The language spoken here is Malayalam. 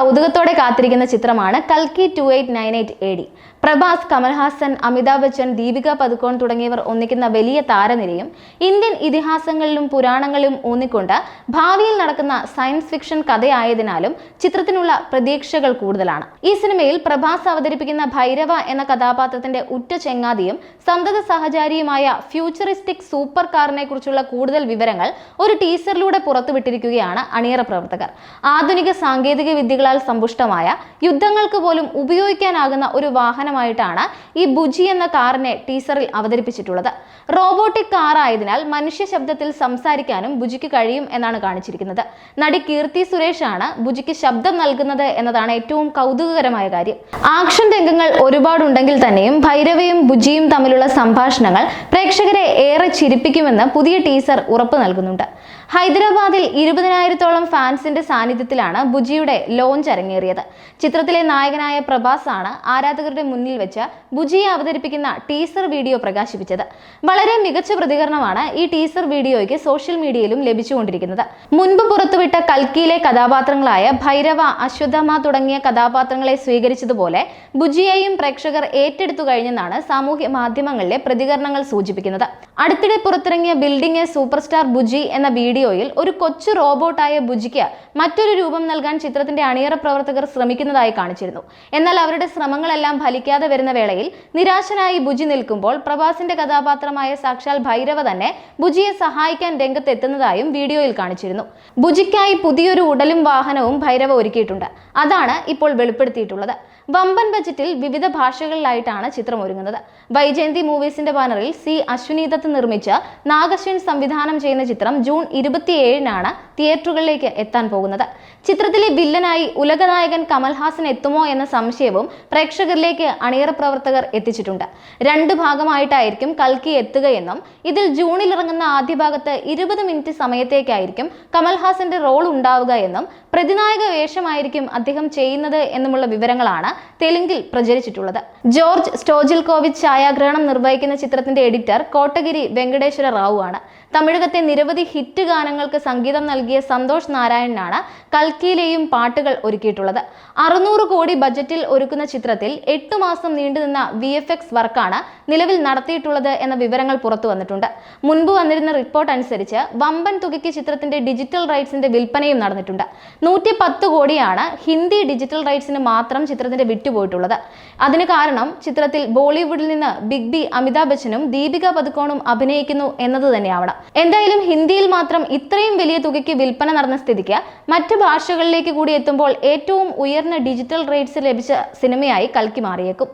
കൗതുകത്തോടെ കാത്തിരിക്കുന്ന ചിത്രമാണ് കൽക്കി two eight nine eight A D. Prabhas Kamal Haasan Amitabh Bachchan Deepika Padukone തുടങ്ങിയവർ ഒന്നിക്കുന്ന വലിയ താരനിരയും ഇന്ത്യൻ ഇതിഹാസങ്ങളിലും പുരാണങ്ങളിലും ഊന്നിക്കൊണ്ട് ഭാവിയിൽ നടക്കുന്ന സയൻസ് ഫിക്ഷൻ കഥയായതിനാലും ചിത്രത്തിനുള്ള പ്രതീക്ഷകൾ കൂടുതലാണ്. ഈ സിനിമയിൽ പ്രഭാസ് അവതരിപ്പിക്കുന്ന ഭൈരവ എന്ന കഥാപാത്രത്തിന്റെ ഉറ്റ ചെങ്ങാതിയും സന്തത സഹചാരിയുമായ ഫ്യൂച്ചറിസ്റ്റിക് സൂപ്പർ കാറിനെ കുറിച്ചുള്ള കൂടുതൽ വിവരങ്ങൾ ഒരു ടീസറിലൂടെ പുറത്തുവിട്ടിരിക്കുകയാണ് അണിയറ പ്രവർത്തകർ. ആധുനിക സാങ്കേതിക വിദ്യകളാൽ സമ്പുഷ്ടമായ യുദ്ധങ്ങൾക്ക് പോലും ഉപയോഗിക്കാനാകുന്ന ഒരു വാഹനമായിട്ടാണ് ഈ ബുജി എന്ന കാറിനെ ടീസറിൽ അവതരിപ്പിച്ചിട്ടുള്ളത്. റോബോട്ടിക് കാർ ആയതിനാൽ മനുഷ്യ ശബ്ദത്തിൽ സംസാരിക്കാനും ബുജിക്ക് കഴിയും എന്നാണ് കാണിച്ചിരിക്കുന്നത്. നടി കീർത്തി സുരേഷ് ആണ് ബുജിക്ക് ശബ്ദം നൽകുന്നത് എന്നതാണ് ഏറ്റവും കൗതുകകരമായ കാര്യം. ആക്ഷൻ രംഗങ്ങൾ ഒരുപാടുണ്ടെങ്കിൽ തന്നെയും ഭൈരവയും ബുജിയും തമ്മിലുള്ള സംഭാഷണങ്ങൾ പ്രേക്ഷകരെ ഏറെ ചിരിപ്പിക്കുമെന്ന് പുതിയ ടീസർ ഉറപ്പ് നൽകുന്നുണ്ട്. ഹൈദരാബാദിൽ ഇരുപതിനായിരത്തോളം ഫാൻസിന്റെ സാന്നിധ്യത്തിലാണ് ബുജിയുടെ ലോഞ്ച് അരങ്ങേറിയത്. ചിത്രത്തിലെ നായകനായ പ്രഭാസ് ആണ് ആരാധകരുടെ മുന്നിൽ വെച്ച് ബുജിയെ അവതരിപ്പിക്കുന്ന ടീസർ വീഡിയോ പ്രകാശിപ്പിച്ചത്. വളരെ മികച്ച പ്രതികരണമാണ് ഈ ടീസർ വീഡിയോയ്ക്ക് സോഷ്യൽ മീഡിയയിലും ലഭിച്ചുകൊണ്ടിരിക്കുന്നത്. മുൻപ് പുറത്തുവിട്ട കൽക്കിയിലെ കഥാപാത്രങ്ങളായ ഭൈരവ അശ്വതമ തുടങ്ങിയ കഥാപാത്രങ്ങളെ സ്വീകരിച്ചതുപോലെ ബുജിയെയും പ്രേക്ഷകർ ഏറ്റെടുത്തു കഴിഞ്ഞെന്നാണ് സാമൂഹ്യ മാധ്യമങ്ങളിലെ പ്രതികരണങ്ങൾ സൂചിപ്പിക്കുന്നത്. അടുത്തിടെ പുറത്തിറങ്ങിയ building a super star Bujji എന്ന വീഡിയോയിൽ ഒരു കൊച്ചു റോബോട്ടായ ബുജിക്ക് മറ്റൊരു രൂപം നൽകാൻ ചിത്രത്തിന്റെ അണിയറ പ്രവർത്തകർ ശ്രമിക്കുന്നതായി കാണിച്ചിരുന്നു. എന്നാൽ അവരുടെ ശ്രമങ്ങളെല്ലാം ഫലിക്കാതെ വരുന്ന വേളയിൽ നിരാശനായി ബുജി നിൽക്കുമ്പോൾ പ്രഭാസിന്റെ കഥാപാത്രമായ സാക്ഷാൽ ഭൈരവ തന്നെ ബുജിയെ സഹായിക്കാൻ രംഗത്തെത്തുന്നതായും വീഡിയോയിൽ കാണിച്ചിരുന്നു. ബുജിക്കായി പുതിയൊരു ഉടലും വാഹനവും ഭൈരവ ഒരുക്കിയിട്ടുണ്ട്. അതാണ് ഇപ്പോൾ വെളിപ്പെടുത്തിയിട്ടുള്ളത്. വമ്പൻ ബജറ്റിൽ വിവിധ ഭാഷകളിലായിട്ടാണ് ചിത്രം ഒരുങ്ങുന്നത്. വൈജയന്തി മൂവീസിന്റെ ബാനറിൽ സി അശ്വിനി നിർമ്മിച്ച നാഗശ്വിൻ സംവിധാനം ചെയ്യുന്ന ചിത്രം ജൂൺ ഇരുപത്തിയേഴിനാണ് തിയേറ്ററുകളിലേക്ക് എത്താൻ പോകുന്നത്. ചിത്രത്തിലെ വില്ലനായി ഉലകനായകൻ കമൽഹാസൻ എത്തുമോ എന്ന സംശയവും പ്രേക്ഷകരിലേക്ക് അണിയറ പ്രവർത്തകർ എത്തിച്ചിട്ടുണ്ട്. രണ്ട് ഭാഗമായിട്ടായിരിക്കും കൽക്കി എത്തുകയെന്നും ഇതിൽ ജൂണിൽ ഇറങ്ങുന്ന ആദ്യ ഭാഗത്ത് ഇരുപത് മിനിറ്റ് സമയത്തേക്കായിരിക്കും കമൽഹാസന്റെ റോൾ ഉണ്ടാവുക എന്നും പ്രതിനായക വേഷമായിരിക്കും അദ്ദേഹം ചെയ്യുന്നത് എന്നുമുള്ള വിവരങ്ങളാണ് തെലുങ്കിൽ പ്രചരിച്ചിട്ടുള്ളത്. ജോർജ് സ്റ്റോജിൽകോവിച്ച് ഛായാഗ്രഹണം നിർവഹിക്കുന്ന ചിത്രത്തിന്റെ എഡിറ്റർ കോട്ടഗിരി വെങ്കടേശ്വര റാവു ആണ് തമിഴകത്തെ നിരവധി ഹിറ്റ് ഗാനങ്ങൾക്ക് സംഗീതം നൽകിയ സന്തോഷ് നാരായണനാണ് കൽക്കിയിലെയും പാട്ടുകൾ ഒരുക്കിയിട്ടുള്ളത്. അറുന്നൂറ് കോടി ബജറ്റിൽ ഒരുക്കുന്ന ചിത്രത്തിൽ എട്ട് മാസം നീണ്ടുനിന്ന വി എഫ് എക്സ് വർക്കാണ് നിലവിൽ നടത്തിയിട്ടുള്ളത് എന്ന വിവരങ്ങൾ പുറത്തു വന്നിട്ടുണ്ട്. മുൻപ് വന്നിരുന്ന റിപ്പോർട്ട് അനുസരിച്ച് വമ്പൻ തുകയ്ക്ക് ചിത്രത്തിന്റെ ഡിജിറ്റൽ റൈറ്റ്സിന്റെ വിൽപ്പനയും നടന്നിട്ടുണ്ട്. നൂറ്റി പത്ത് കോടിയാണ് ഹിന്ദി ഡിജിറ്റൽ റൈറ്റ്സിന് മാത്രം ചിത്രത്തിന്റെ വിട്ടുപോയിട്ടുള്ളത് അതിന് കാരണം ചിത്രത്തിൽ ബോളിവുഡിൽ നിന്ന് ബിഗ് ബി അമിതാഭ് ബച്ചനും ദീപിക പതുക്കോണും അഭിനയിക്കുന്നു എന്നത് തന്നെയാവണം. എന്തായാലും ഹിന്ദിയിൽ മാത്രം ഇത്രയും വലിയ തുകയ്ക്ക് വിൽപ്പന നടന്ന സ്ഥിതിക്ക് മറ്റു ഭാഷകളിലേക്ക് കൂടി എത്തുമ്പോൾ ഏറ്റവും ഉയർന്ന ഡിജിറ്റൽ റേറ്റ്സ് ലഭിച്ച സിനിമയായി കൽക്കി മാറിയേക്കും.